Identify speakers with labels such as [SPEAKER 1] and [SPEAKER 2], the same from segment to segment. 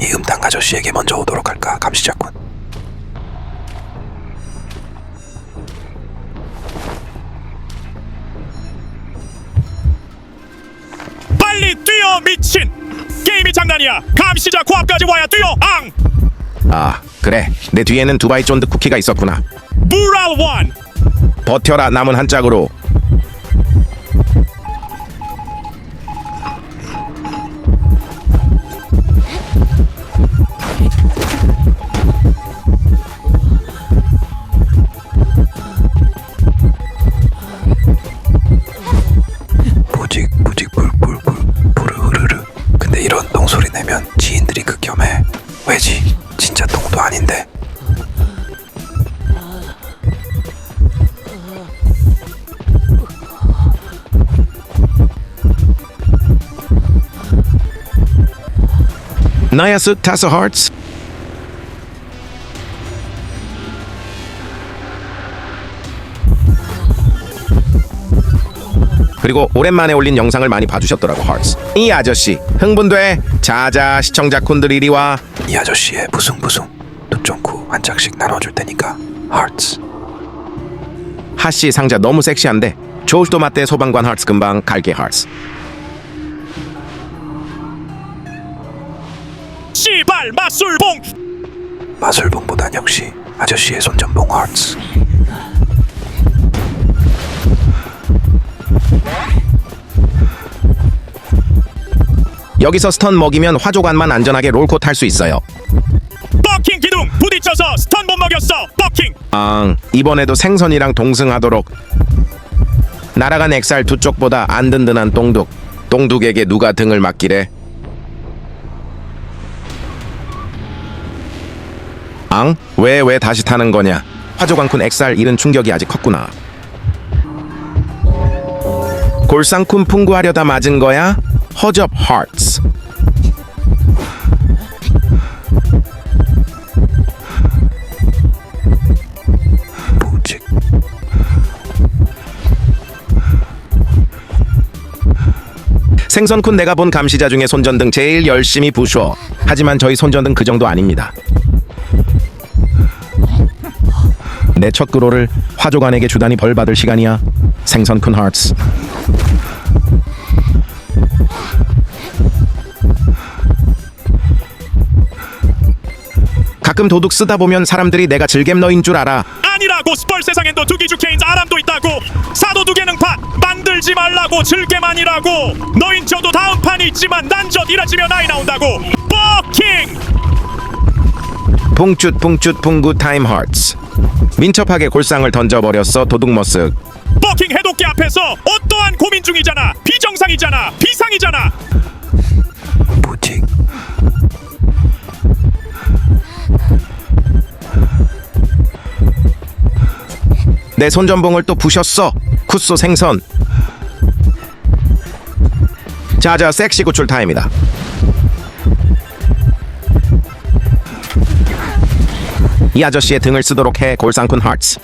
[SPEAKER 1] 이 음탕 아저씨에게 먼저 오도록 할까 감시자군.
[SPEAKER 2] 빨리 뛰어 미친! 게임이 장난이야! 감시자 코앞까지 와야 뛰어! 앙!
[SPEAKER 3] 아 그래. 내 뒤에는 두바이 쫀드 쿠키가 있었구나.
[SPEAKER 2] 무랄 원!
[SPEAKER 3] 버텨라 남은 한 짝으로
[SPEAKER 1] 극혐해 왜지? 진짜 똥도 아닌데.
[SPEAKER 3] 나야스 타 그리고 오랜만에 올린 영상을 많이 봐주셨더라고 하트스 이 아저씨 흥분돼. 자자 시청자 쿤들 이리 와.
[SPEAKER 1] 이 아저씨의 부숭부숭 두쫑쿠 한 짝씩 나눠줄 테니까 하트스
[SPEAKER 3] 하씨 상자 너무 섹시한데 조슈도 맞대 소방관 하트스 금방 갈게 하트스
[SPEAKER 2] 씨발 맞술봉!
[SPEAKER 1] 마술봉보단 역시 아저씨의 손전봉 하트
[SPEAKER 3] 여기서 스턴 먹이면 화조관만 안전하게 롤코 탈 수 있어요.
[SPEAKER 2] 버킹 기둥 부딪혀서 스턴 못 먹였어. 버킹.
[SPEAKER 3] 앙 이번에도 생선이랑 동승하도록. 날아간 엑살 두 쪽보다 안 든든한 똥둑. 똥둑에게 누가 등을 맡기래? 앙? 왜 왜 다시 타는 거냐? 화조광쿤 엑살 잃은 충격이 아직 컸구나 골상쿤 풍구하려다 맞은 거야? 허접
[SPEAKER 1] 부직
[SPEAKER 3] 생선쿤 내가 본 감시자 중에 손전등 제일 열심히 부셔. 하지만 저희 손전등 그 정도 아닙니다. 내 첫 그로를 화조관에게 주다니 벌 받을 시간이야. 생선쿤 하트스. 가끔 도둑 쓰다 보면 사람들이 내가 즐겜 너인 줄 알아.
[SPEAKER 2] 아니라고 스펄 세상엔 또 두기주 케인 사람도 있다고 사도 두개능판 만들지 말라고 즐게만이라고 너인 저도 다음 판이 있지만 난저 이라지면 아이 나온다고 버킹
[SPEAKER 3] 붕쭌 붕쭌 붕구 타임 하트스. 민첩하게 골상을 던져버렸어 도둑 머쓱.
[SPEAKER 2] 버킹 해독기 앞에서 어떠한 고민 중이잖아 비정상이잖아 비상이잖아
[SPEAKER 1] 부직
[SPEAKER 3] 내 손전봉을 또 부셨어. 쿠소 생선. 자자 섹시 구출 타임이다. 이 아저씨의 등을 쓰도록 해 골상쿤 하트스.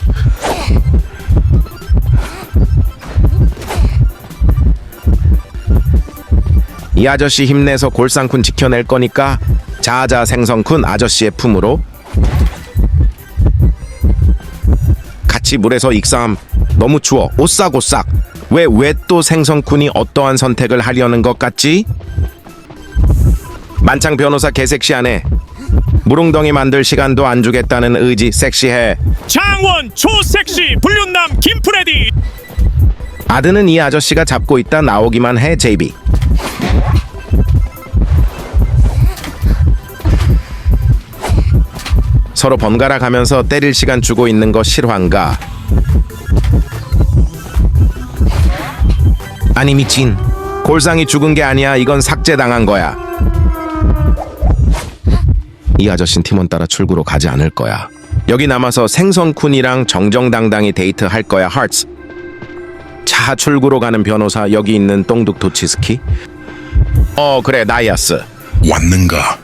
[SPEAKER 3] 이 아저씨 힘내서 골상쿤 지켜낼 거니까 자자 생선쿤 아저씨의 품으로 같이 물에서 익삼 너무 추워 오싹오싹 왜 왜 또 생선쿤이 어떠한 선택을 하려는 것 같지? 만창 변호사 개섹시하네 무릉덩이 만들 시간도 안 주겠다는 의지 섹시해.
[SPEAKER 2] 장원 초섹시 불륜남 김프레디.
[SPEAKER 3] 아드는 이 아저씨가 잡고 있다 나오기만 해 제이비. 서로 번갈아 가면서 때릴 시간 주고 있는 거 실화인가? 아니 미친. 골상이 죽은 게 아니야. 이건 삭제당한 거야 이 아저씨는 팀원 따라 출구로 가지 않을 거야. 여기 남아서 생선쿤이랑 정정당당히 데이트할 거야 하트스 차 출구로 가는 변호사 여기 있는 똥둑 도치스키? 어 그래 나이아스.
[SPEAKER 4] 왔는가?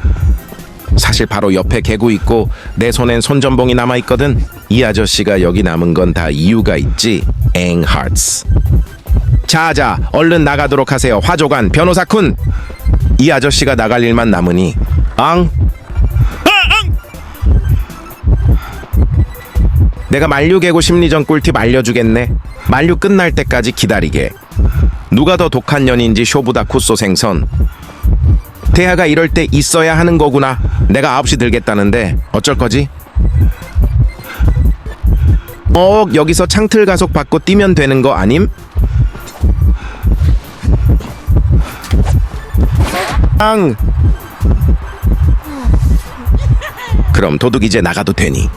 [SPEAKER 3] 사실 바로 옆에 개구 있고 내 손엔 손전봉이 남아 있거든. 이 아저씨가 여기 남은 건 다 이유가 있지 엥 하트스 자자 얼른 나가도록 하세요 화조관 변호사쿤. 이 아저씨가 나갈 일만 남으니
[SPEAKER 2] 앙
[SPEAKER 3] 내가 만류 개고 심리전 꿀팁 알려주겠네. 만류 끝날 때까지 기다리게. 누가 더 독한 년인지 쇼보다 쿠소 생선. 태아가 이럴 때 있어야 하는 거구나. 내가 9시 들겠다는데 어쩔 거지? 어, 여기서 창틀 가속 받고 뛰면 되는 거 아님? 앙. 그럼 도둑 이제 나가도 되니?